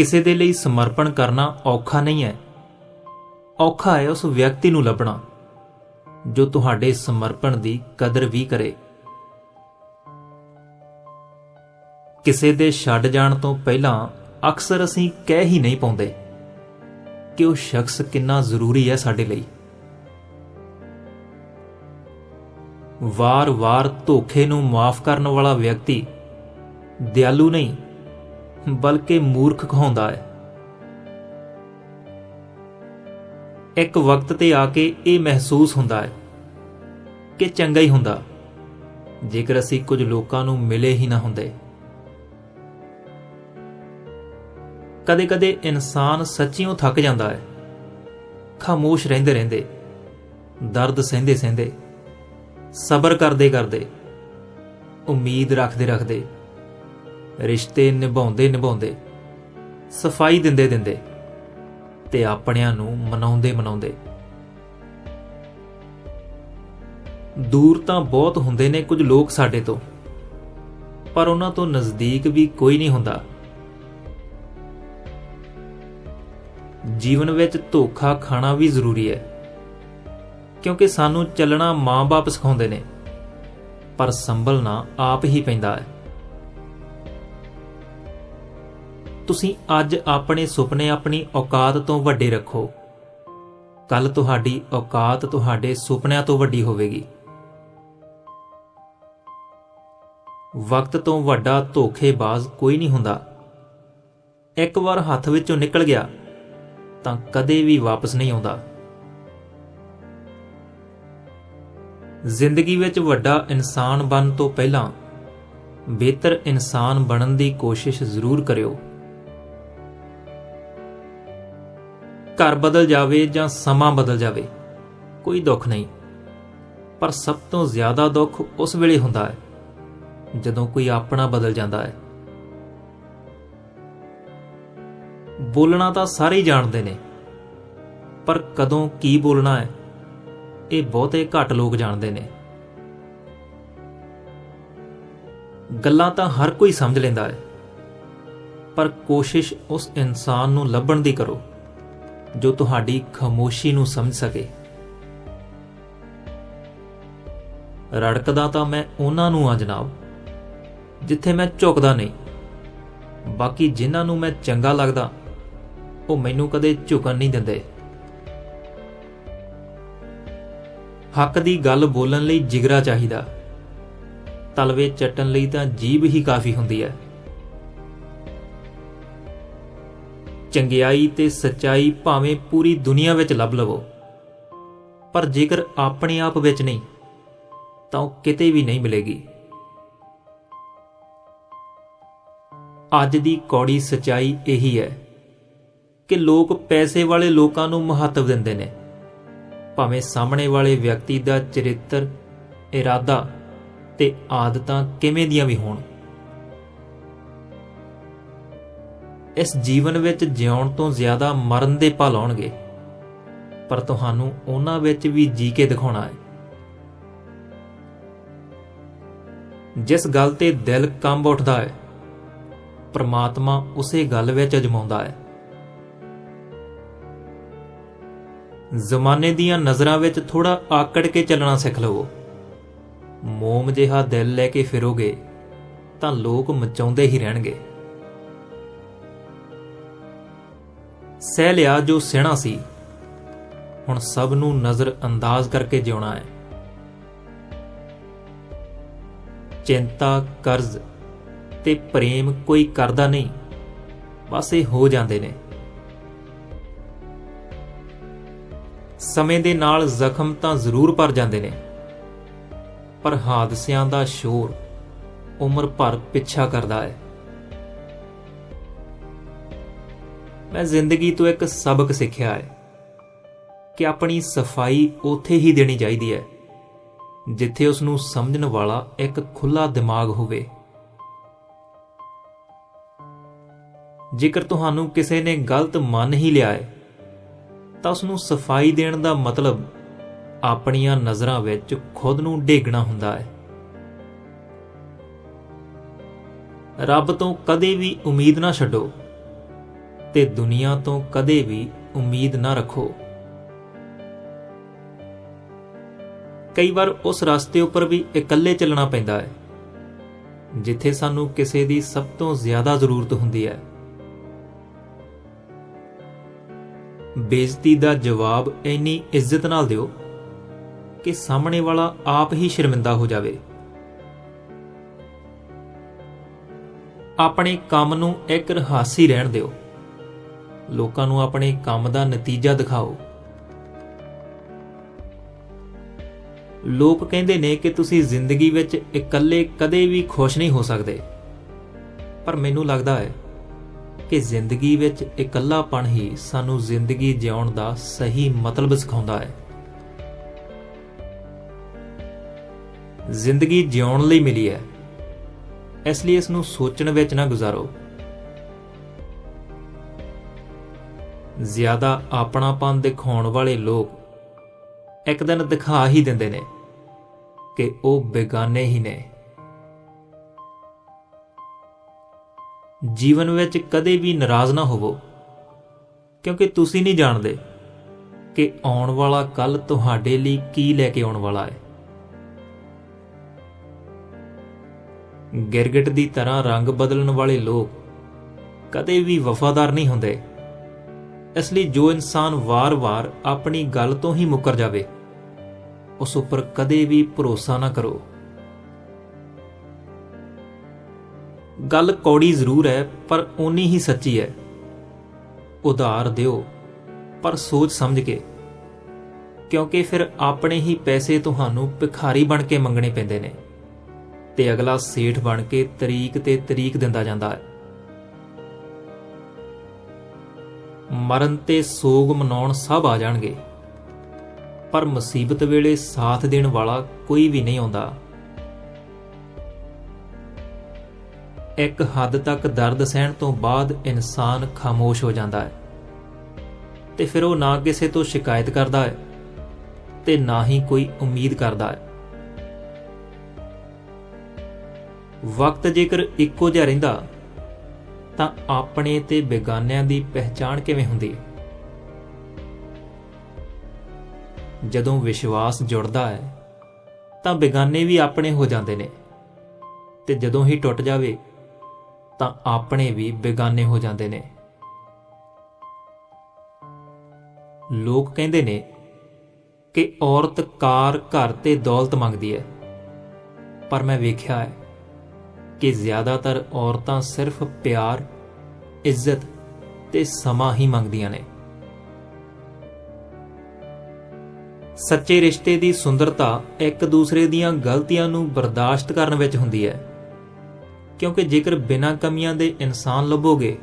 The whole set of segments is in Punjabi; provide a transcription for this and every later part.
ਕਿਸੇ ਦੇ ਲਈ ਸਮਰਪਣ ਕਰਨਾ ਔਖਾ ਨਹੀਂ ਹੈ। ਔਖਾ ਹੈ ਉਸ ਵਿਅਕਤੀ ਨੂੰ ਲੱਭਣਾ, ਜੋ ਤੁਹਾਡੇ ਸਮਰਪਣ ਦੀ ਕਦਰ ਵੀ ਕਰੇ। ਕਿਸੇ ਦੇ ਛੱਡ ਜਾਣ ਤੋਂ ਪਹਿਲਾਂ ਅਕਸਰ ਅਸੀਂ ਕਹਿ ਹੀ ਨਹੀਂ ਪਾਉਂਦੇ ਕਿ ਉਹ ਸ਼ਖਸ ਕਿੰਨਾ ਜ਼ਰੂਰੀ ਹੈ ਸਾਡੇ ਲਈ। ਵਾਰ-ਵਾਰ ਧੋਖੇ ਨੂੰ ਮਾਫ ਕਰਨ ਵਾਲਾ ਵਿਅਕਤੀ ਦਿਆਲੂ ਨਹੀਂ। ਬਲਕਿ ਮੂਰਖ ਕਹਾਉਂਦਾ ਹੈ। ਇੱਕ ਵਕਤ ਤੇ ਆ ਕੇ ਇਹ ਮਹਿਸੂਸ ਹੁੰਦਾ ਹੈ ਕਿ ਚੰਗਾ ਹੀ ਹੁੰਦਾ, ਜੇਕਰ ਅਸੀਂ ਕੁਝ ਲੋਕਾਂ ਨੂੰ ਮਿਲੇ ਹੀ ਨਾ ਹੁੰਦੇ। ਕਦੇ-ਕਦੇ ਇਨਸਾਨ ਸੱਚੀਓ ਥੱਕ ਜਾਂਦਾ ਹੈ, ਖਾਮੋਸ਼ ਰਹਿੰਦੇ ਰਹਿੰਦੇ, ਦਰਦ ਸਹਿੰਦੇ ਸਹਿੰਦੇ, ਸਬਰ ਕਰਦੇ ਕਰਦੇ, ਉਮੀਦ ਰੱਖਦੇ ਰੱਖਦੇ ਰਿਸ਼ਤੇ ਨਿਭਾਉਂਦੇ ਨਿਭਾਉਂਦੇ, ਸਫ਼ਾਈ ਦਿੰਦੇ ਦਿੰਦੇ ਤੇ ਆਪਣਿਆਂ ਨੂੰ ਮਨਾਉਂਦੇ ਮਨਾਉਂਦੇ। ਦੂਰ ਤਾਂ ਬਹੁਤ ਹੁੰਦੇ ਨੇ ਕੁਝ ਲੋਕ ਸਾਡੇ ਤੋਂ, ਪਰ ਉਹਨਾਂ ਤੋਂ ਨਜ਼ਦੀਕ ਵੀ ਕੋਈ ਨਹੀਂ ਹੁੰਦਾ। ਜੀਵਨ ਵਿੱਚ ਧੋਖਾ ਖਾਣਾ ਵੀ ਜ਼ਰੂਰੀ ਹੈ, ਕਿਉਂਕਿ ਸਾਨੂੰ ਚੱਲਣਾ ਮਾਂ-ਬਾਪ ਸਿਖਾਉਂਦੇ ਨੇ, ਪਰ ਸੰਭਲਣਾ ਆਪ ਹੀ ਪੈਂਦਾ ਹੈ। ਤੁਸੀਂ ਅੱਜ ਆਪਣੇ ਸੁਪਨੇ ਆਪਣੀ ਔਕਾਤ ਤੋਂ ਵੱਡੇ ਰੱਖੋ। ਕੱਲ ਤੁਹਾਡੀ ਔਕਾਤ ਤੁਹਾਡੇ ਸੁਪਨਿਆਂ ਤੋਂ ਵੱਡੀ ਹੋਵੇਗੀ। ਵਕਤ ਤੋਂ ਵੱਡਾ ਧੋਖੇਬਾਜ਼ ਕੋਈ ਨਹੀਂ ਹੁੰਦਾ। ਇੱਕ ਵਾਰ ਹੱਥ ਵਿੱਚੋਂ ਨਿਕਲ ਗਿਆ ਤਾਂ ਕਦੇ ਵੀ ਵਾਪਸ ਨਹੀਂ ਆਉਂਦਾ। ਜ਼ਿੰਦਗੀ ਵਿੱਚ ਵੱਡਾ ਇਨਸਾਨ ਬਣਨ ਤੋਂ ਪਹਿਲਾਂ ਬਿਹਤਰ ਇਨਸਾਨ ਬਣਨ ਦੀ ਕੋਸ਼ਿਸ਼ ਜ਼ਰੂਰ ਕਰਿਓ। ਘਰ ਬਦਲ ਜਾਵੇ ਜਾਂ ਸਮਾਂ ਬਦਲ ਜਾਵੇ, ਕੋਈ ਦੁੱਖ ਨਹੀਂ। ਪਰ ਸਭ ਤੋਂ ਜ਼ਿਆਦਾ ਦੁੱਖ ਉਸ ਵੇਲੇ ਹੁੰਦਾ ਹੈ, ਜਦੋਂ ਕੋਈ ਆਪਣਾ ਬਦਲ ਜਾਂਦਾ ਹੈ। ਬੋਲਣਾ ਤਾਂ ਸਾਰੇ ਹੀ ਜਾਣਦੇ ਨੇ, ਪਰ ਕਦੋਂ ਕੀ ਬੋਲਣਾ ਹੈ, ਇਹ ਬਹੁਤੇ ਘੱਟ ਲੋਕ ਜਾਣਦੇ ਨੇ। ਗੱਲਾਂ ਤਾਂ ਹਰ ਕੋਈ ਸਮਝ ਲੈਂਦਾ ਹੈ, ਪਰ ਕੋਸ਼ਿਸ਼ ਉਸ ਇਨਸਾਨ ਨੂੰ ਲੱਭਣ ਦੀ ਕਰੋ। ਜੋ ਤੁਹਾਡੀ ਖਾਮੋਸ਼ੀ ਨੂੰ ਸਮਝ ਸਕੇ। ਰੜਕਦਾ ਤਾਂ ਮੈਂ ਉਹਨਾਂ ਨੂੰ ਆ ਜਨਾਬ, ਜਿੱਥੇ ਮੈਂ ਝੁਕਦਾ ਨਹੀਂ। ਬਾਕੀ ਜਿਨ੍ਹਾਂ ਨੂੰ ਮੈਂ ਚੰਗਾ ਲੱਗਦਾ, ਉਹ ਮੈਨੂੰ ਕਦੇ ਝੁਕਣ ਨਹੀਂ ਦਿੰਦੇ। ਹੱਕ ਦੀ ਗੱਲ ਬੋਲਣ ਲਈ ਜਿਗਰਾ ਚਾਹੀਦਾ। ਤਲਵੇ ਚੱਟਣ ਲਈ ਤਾਂ ਜੀਬ ਹੀ ਕਾਫੀ ਹੁੰਦੀ ਹੈ। ਚੰਗਿਆਈ ਤੇ ਸੱਚਾਈ ਭਾਵੇਂ ਪੂਰੀ ਦੁਨੀਆ ਵਿੱਚ ਲੱਭ ਲਵੋ। ਪਰ ਜੇਕਰ ਆਪਣੇ ਆਪ ਵਿੱਚ ਨਹੀਂ, ਤਾਂ ਉਹ ਕਿਤੇ ਵੀ ਨਹੀਂ ਮਿਲੇਗੀ। ਅੱਜ ਦੀ ਕੌੜੀ ਸਚਾਈ ਇਹੀ ਹੈ ਕਿ ਲੋਕ ਪੈਸੇ ਵਾਲੇ ਲੋਕਾਂ ਨੂੰ ਮਹੱਤਵ ਦਿੰਦੇ ਨੇ। ਭਾਵੇਂ ਸਾਹਮਣੇ ਵਾਲੇ ਵਿਅਕਤੀ ਦਾ ਚਰਿੱਤਰ, ਇਰਾਦਾ ਤੇ ਆਦਤਾਂ ਕਿਵੇਂ ਦੀਆਂ ਵੀ ਹੋਣ। ਇਸ ਜੀਵਨ ਵਿੱਚ ਜਿਉਣ ਤੋਂ ਜ਼ਿਆਦਾ ਮਰਨ ਦੇ ਭਲ ਆਉਣਗੇ। ਪਰ ਤੁਹਾਨੂੰ ਉਹਨਾਂ ਵਿੱਚ ਵੀ ਜੀ ਕੇ ਦਿਖਾਉਣਾ ਹੈ। ਜਿਸ ਗੱਲ ਤੇ ਦਿਲ ਕੰਬ ਉੱਠਦਾ ਹੈ, ਪ੍ਰਮਾਤਮਾ ਉਸੇ ਗੱਲ ਵਿੱਚ ਅਜਮਾਉਂਦਾ ਹੈ। ਜ਼ਮਾਨੇ ਦੀਆਂ ਨਜ਼ਰਾਂ ਵਿੱਚ ਥੋੜਾ ਆਕੜ ਕੇ ਚੱਲਣਾ ਸਿੱਖ ਲਵੋ। ਮੋਮ ਜਿਹਾ ਦਿਲ ਲੈ ਕੇ ਫਿਰੋਗੇ, ਤਾਂ ਲੋਕ ਮਚਾਉਂਦੇ ਹੀ ਰਹਿਣਗੇ। ਸਹਿ ਲਿਆ ਜੋ ਸਹਿਣਾ ਸੀ। ਹੁਣ ਸਭ ਨੂੰ ਨਜ਼ਰ ਅੰਦਾਜ਼ ਕਰਕੇ ਜਿਉਣਾ ਹੈ। ਚਿੰਤਾ, ਕਰਜ਼ ਤੇ ਪ੍ਰੇਮ ਕੋਈ ਕਰਦਾ ਨਹੀਂ। ਬਸ ਇਹ ਹੋ ਜਾਂਦੇ ਨੇ। ਸਮੇਂ ਦੇ ਨਾਲ ਜ਼ਖਮ ਤਾਂ ਜ਼ਰੂਰ ਭਰ ਜਾਂਦੇ ਨੇ। ਪਰ ਹਾਦਸਿਆਂ ਦਾ ਸ਼ੋਰ ਉਮਰ ਭਰ ਪਿੱਛਾ ਕਰਦਾ ਹੈ। ਮੈਂ ਜ਼ਿੰਦਗੀ ਤੋਂ ਇੱਕ ਸਬਕ ਸਿੱਖਿਆ ਹੈ ਕਿ ਆਪਣੀ ਸਫ਼ਾਈ ਉਥੇ ਹੀ ਦੇਣੀ ਚਾਹੀਦੀ ਹੈ, ਜਿੱਥੇ ਉਸ ਨੂੰ ਸਮਝਣ ਵਾਲਾ ਇੱਕ ਖੁੱਲਾ ਦਿਮਾਗ ਹੋਵੇ। ਜੇਕਰ ਤੁਹਾਨੂੰ ਕਿਸੇ ਨੇ ਗਲਤ ਮੰਨ ਹੀ ਲਿਆ ਹੈ, ਤਾਂ ਉਸ ਨੂੰ ਸਫ਼ਾਈ ਦੇਣ ਦਾ ਮਤਲਬ ਆਪਣੀਆਂ ਨਜ਼ਰਾਂ ਵਿੱਚ ਖੁਦ ਨੂੰ ਡੇਗਣਾ ਹੁੰਦਾ ਹੈ। ਰੱਬ ਤੋਂ ਕਦੇ ਵੀ ਉਮੀਦ ਨਾ ਛੱਡੋ ਤੇ ਦੁਨੀਆ ਤੋਂ ਕਦੇ ਵੀ ਉਮੀਦ ਨਾ ਰੱਖੋ। ਕਈ ਵਾਰ ਉਸ ਰਸਤੇ ਉੱਪਰ ਵੀ ਇਕੱਲੇ ਚੱਲਣਾ ਪੈਂਦਾ ਹੈ, ਜਿੱਥੇ ਸਾਨੂੰ ਕਿਸੇ ਦੀ ਸਭ ਤੋਂ ਜ਼ਿਆਦਾ ਜ਼ਰੂਰਤ ਹੁੰਦੀ ਹੈ। ਬੇਇੱਜ਼ਤੀ ਦਾ ਜਵਾਬ ਇੰਨੀ ਇੱਜ਼ਤ ਨਾਲ ਦਿਓ ਕਿ ਸਾਹਮਣੇ ਵਾਲਾ ਆਪ ਹੀ ਸ਼ਰਮਿੰਦਾ ਹੋ ਜਾਵੇ। ਆਪਣੇ ਕੰਮ ਨੂੰ ਇੱਕ ਰਹਾਸੀ ਰਹਿਣ ਦਿਓ। ਲੋਕਾਂ ਨੂੰ ਆਪਣੇ ਕੰਮ ਦਾ ਨਤੀਜਾ ਦਿਖਾਓ। ਲੋਕ ਕਹਿੰਦੇ ਨੇ ਕਿ ਤੁਸੀਂ ਜ਼ਿੰਦਗੀ ਵਿੱਚ ਇਕੱਲੇ ਕਦੇ ਵੀ ਖੁਸ਼ ਨਹੀਂ ਹੋ ਸਕਦੇ। ਪਰ ਮੈਨੂੰ ਲੱਗਦਾ ਹੈ ਕਿ ਜ਼ਿੰਦਗੀ ਵਿੱਚ ਇਕੱਲਾਪਣ ਹੀ ਸਾਨੂੰ ਜ਼ਿੰਦਗੀ ਜਿਉਣ ਦਾ ਸਹੀ ਮਤਲਬ ਸਿਖਾਉਂਦਾ ਹੈ। ਜ਼ਿੰਦਗੀ ਜਿਉਣ ਲਈ ਮਿਲੀ ਹੈ। ਇਸ ਲਈ ਇਸ ਨੂੰ ਸੋਚਣ ਵਿੱਚ ਨਾ ਗੁਜ਼ਾਰੋ। ਜ਼ਿਆਦਾ ਆਪਣਾਪਨ ਦਿਖਾਉਣ ਵਾਲੇ ਲੋਕ ਇੱਕ ਦਿਨ ਦਿਖਾ ਹੀ ਦਿੰਦੇ ਨੇ ਕਿ ਉਹ ਬੇਗਾਨੇ ਹੀ ਨੇ। ਜੀਵਨ ਵਿੱਚ ਕਦੇ ਵੀ ਨਾਰਾਜ਼ ਨਾ ਹੋਵੋ, ਕਿਉਂਕਿ ਤੁਸੀਂ ਨਹੀਂ ਜਾਣਦੇ ਕਿ ਆਉਣ ਵਾਲਾ ਕੱਲ ਤੁਹਾਡੇ ਲਈ ਕੀ ਲੈ ਕੇ ਆਉਣ ਵਾਲਾ ਹੈ। ਗਿਰਗਟ ਦੀ ਤਰ੍ਹਾਂ ਰੰਗ ਬਦਲਣ ਵਾਲੇ ਲੋਕ ਕਦੇ ਵੀ ਵਫਾਦਾਰ ਨਹੀਂ ਹੁੰਦੇ। ਇਸ ਲਈ ਜੋ ਇਨਸਾਨ ਵਾਰ-ਵਾਰ ਆਪਣੀ ਗੱਲ ਤੋਂ ਹੀ ਮੁੱਕਰ ਜਾਵੇ, ਉਸ ਉੱਪਰ ਕਦੇ ਵੀ ਭਰੋਸਾ ਨਾ ਕਰੋ। ਗੱਲ ਕੌੜੀ ਜ਼ਰੂਰ ਹੈ, ਪਰ ਓਨੀ ਹੀ ਸੱਚੀ ਹੈ। ਉਧਾਰ ਦਿਓ, ਪਰ ਸੋਚ ਸਮਝ ਕੇ, ਕਿਉਂਕਿ ਫਿਰ ਆਪਣੇ ਹੀ ਪੈਸੇ ਤੁਹਾਨੂੰ ਭਿਖਾਰੀ ਬਣ ਕੇ ਮੰਗਣੇ ਪੈਂਦੇ ਨੇ ਤੇ ਅਗਲਾ ਸੇਠ ਬਣ ਕੇ ਤਰੀਕ ਤੇ ਤਰੀਕ ਦਿੰਦਾ ਜਾਂਦਾ ਹੈ। ਮਰਨ ਤੇ ਸੋਗ ਮਨਾਉਣ ਸਭ ਆ ਜਾਣਗੇ। ਪਰ ਮੁਸੀਬਤ ਵੇਲੇ ਸਾਥ ਦੇਣ ਵਾਲਾ ਕੋਈ ਵੀ ਨਹੀਂ ਆਉਂਦਾ। ਇੱਕ ਹੱਦ ਤੱਕ ਦਰਦ ਸਹਿਣ ਤੋਂ ਬਾਅਦ ਇਨਸਾਨ ਖਾਮੋਸ਼ ਹੋ ਜਾਂਦਾ ਹੈ। ਤੇ ਫਿਰ ਉਹ ਨਾ ਕਿਸੇ ਤੋਂ ਸ਼ਿਕਾਇਤ ਕਰਦਾ ਹੈ ਤੇ ਨਾ ਹੀ ਕੋਈ ਉਮੀਦ ਕਰਦਾ ਹੈ। ਵਕਤ ਜੇਕਰ ਇੱਕੋ ਜਿਹਾ ਰਹਿੰਦਾ ਤਾਂ ਆਪਣੇ ਤੇ ਬੇਗਾਨਿਆਂ ਦੀ ਪਹਿਚਾਣ ਕਿਵੇਂ ਹੁੰਦੀ? ਹੈ ਜਦੋਂ ਵਿਸ਼ਵਾਸ ਜੁੜਦਾ ਹੈ, ਤਾਂ ਬੇਗਾਨੇ ਵੀ ਆਪਣੇ ਹੋ ਜਾਂਦੇ ਨੇ। ਤੇ ਜਦੋਂ ਹੀ ਟੁੱਟ ਜਾਵੇ, ਤਾਂ ਆਪਣੇ ਵੀ ਬੇਗਾਨੇ ਹੋ ਜਾਂਦੇ ਨੇ। ਲੋਕ ਕਹਿੰਦੇ ਨੇ ਕਿ ਔਰਤ ਕਾਰ ਘਰ ਤੇ ਦੌਲਤ ਮੰਗਦੀ ਹੈ। ਪਰ ਮੈਂ ਵੇਖਿਆ ਹੈ ਕਿ ਜ਼ਿਆਦਾਤਰ ਔਰਤਾਂ ਸਿਰਫ ਪਿਆਰ, ਇੱਜ਼ਤ ਤੇ ਸਮਾਂ ਹੀ ਮੰਗਦੀਆਂ ਨੇ। ਸੱਚੇ ਰਿਸ਼ਤੇ ਦੀ ਸੁੰਦਰਤਾ ਇੱਕ ਦੂਸਰੇ ਦੀਆਂ ਗਲਤੀਆਂ ਨੂੰ ਬਰਦਾਸ਼ਤ ਕਰਨ ਵਿੱਚ ਹੁੰਦੀ ਹੈ। ਕਿਉਂਕਿ ਜੇਕਰ ਬਿਨਾਂ ਕਮੀਆਂ ਦੇ ਇਨਸਾਨ ਲੱਭੋਗੇ,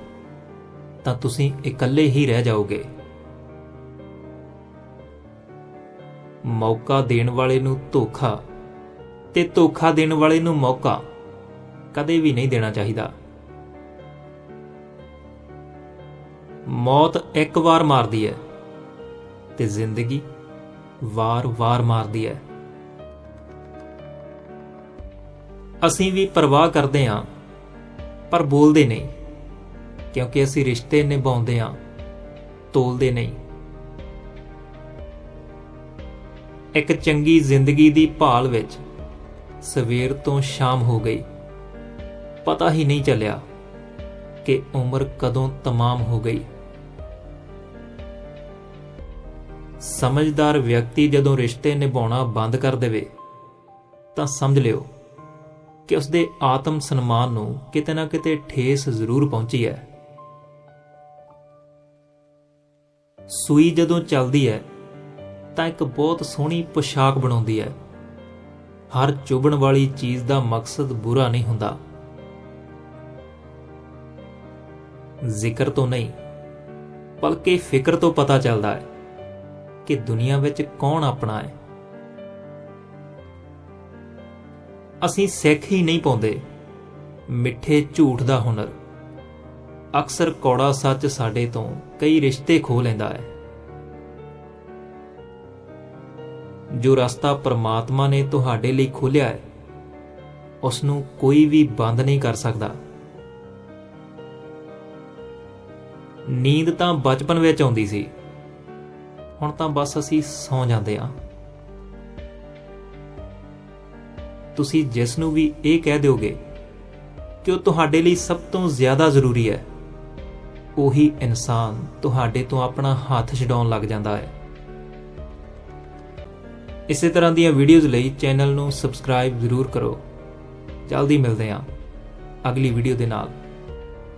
ਤਾਂ ਤੁਸੀਂ ਇਕੱਲੇ ਹੀ ਰਹਿ ਜਾਓਗੇ। ਮੌਕਾ ਦੇਣ ਵਾਲੇ ਨੂੰ ਧੋਖਾ ਤੇ ਧੋਖਾ ਦੇਣ ਵਾਲੇ ਨੂੰ ਮੌਕਾ। ਕਦੇ ਵੀ ਨਹੀਂ ਦੇਣਾ ਚਾਹੀਦਾ। ਮੌਤ ਇੱਕ ਵਾਰ ਮਾਰਦੀ ਹੈ ਤੇ ਜ਼ਿੰਦਗੀ ਵਾਰ-ਵਾਰ ਮਾਰਦੀ ਹੈ। ਅਸੀਂ ਵੀ ਪਰਵਾਹ ਕਰਦੇ ਹਾਂ, ਪਰ ਬੋਲਦੇ ਨਹੀਂ, ਕਿਉਂਕਿ ਅਸੀਂ ਰਿਸ਼ਤੇ ਨਿਭਾਉਂਦੇ ਹਾਂ, ਤੋਲਦੇ ਨਹੀਂ। ਇੱਕ ਚੰਗੀ ਜ਼ਿੰਦਗੀ ਦੀ ਭਾਲ ਵਿੱਚ ਸਵੇਰ ਤੋਂ ਸ਼ਾਮ ਹੋ ਗਈ। ਪਤਾ ਹੀ ਨਹੀਂ ਚੱਲਿਆ ਕਿ ਉਮਰ ਕਦੋਂ ਤਮਾਮ ਹੋ ਗਈ। ਸਮਝਦਾਰ ਵਿਅਕਤੀ ਜਦੋਂ ਰਿਸ਼ਤੇ ਨਿਭਾਉਣਾ ਬੰਦ ਕਰ ਦੇਵੇ, ਤਾਂ ਸਮਝ ਲਿਓ ਕਿ ਉਸਦੇ ਆਤਮ ਸਨਮਾਨ ਨੂੰ ਕਿਤੇ ਨਾ ਕਿਤੇ ਠੇਸ ਜ਼ਰੂਰ ਪਹੁੰਚੀ ਹੈ। ਸੂਈ ਜਦੋਂ ਚੱਲਦੀ ਹੈ, ਤਾਂ ਇੱਕ ਬਹੁਤ ਸੋਹਣੀ ਪੋਸ਼ਾਕ ਬਣਾਉਂਦੀ ਹੈ। ਹਰ ਚੁਭਣ ਵਾਲੀ ਚੀਜ਼ ਦਾ ਮਕਸਦ ਬੁਰਾ ਨਹੀਂ ਹੁੰਦਾ। ਜ਼ਿਕਰ ਤੋਂ ਨਹੀਂ, ਬਲਕਿ ਫਿਕਰ ਤੋਂ ਪਤਾ ਚੱਲਦਾ ਹੈ ਕਿ ਦੁਨੀਆ ਵਿੱਚ ਕੌਣ ਆਪਣਾ ਹੈ। ਅਸੀਂ ਸਿੱਖ ਹੀ ਨਹੀਂ ਪਾਉਂਦੇ। ਮਿੱਠੇ ਝੂਠ ਦਾ ਹੁਨਰ ਅਕਸਰ ਕੌੜਾ ਸੱਚ ਸਾਡੇ ਤੋਂ ਕਈ ਰਿਸ਼ਤੇ ਖੋ ਲੈਂਦਾ ਹੈ। ਜੋ ਰਸਤਾ ਪਰਮਾਤਮਾ ਨੇ ਤੁਹਾਡੇ ਲਈ ਖੋਲ੍ਹਿਆ ਹੈ ਉਸ ਨੂੰ ਕੋਈ ਵੀ ਬੰਦ ਨਹੀਂ ਕਰ ਸਕਦਾ। ਨੀਂਦ ਤਾਂ ਬਚਪਨ ਵਿੱਚ ਆਉਂਦੀ ਸੀ। ਹੁਣ ਤਾਂ ਬਸ ਅਸੀਂ ਸੌਂ ਜਾਂਦੇ ਹਾਂ। ਤੁਸੀਂ ਜਿਸ ਨੂੰ ਵੀ ਇਹ ਕਹਿ ਦਿਓਗੇ ਕਿ ਉਹ ਤੁਹਾਡੇ ਲਈ ਸਭ ਤੋਂ ਜ਼ਿਆਦਾ ਜ਼ਰੂਰੀ ਹੈ। ਉਹੀ ਇਨਸਾਨ ਤੁਹਾਡੇ ਤੋਂ ਆਪਣਾ ਹੱਥ ਛਡਾਉਣ ਲੱਗ ਜਾਂਦਾ ਹੈ। ਇਸੇ ਤਰ੍ਹਾਂ ਦੀਆਂ ਵੀਡੀਓਜ਼ ਲਈ ਚੈਨਲ ਨੂੰ ਸਬਸਕ੍ਰਾਈਬ ਜ਼ਰੂਰ ਕਰੋ। ਜਲਦੀ ਮਿਲਦੇ ਹਾਂ ਅਗਲੀ ਵੀਡੀਓ ਦੇ ਨਾਲ।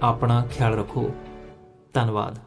ਆਪਣਾ ਖਿਆਲ ਰੱਖੋ। ਧੰਨਵਾਦ।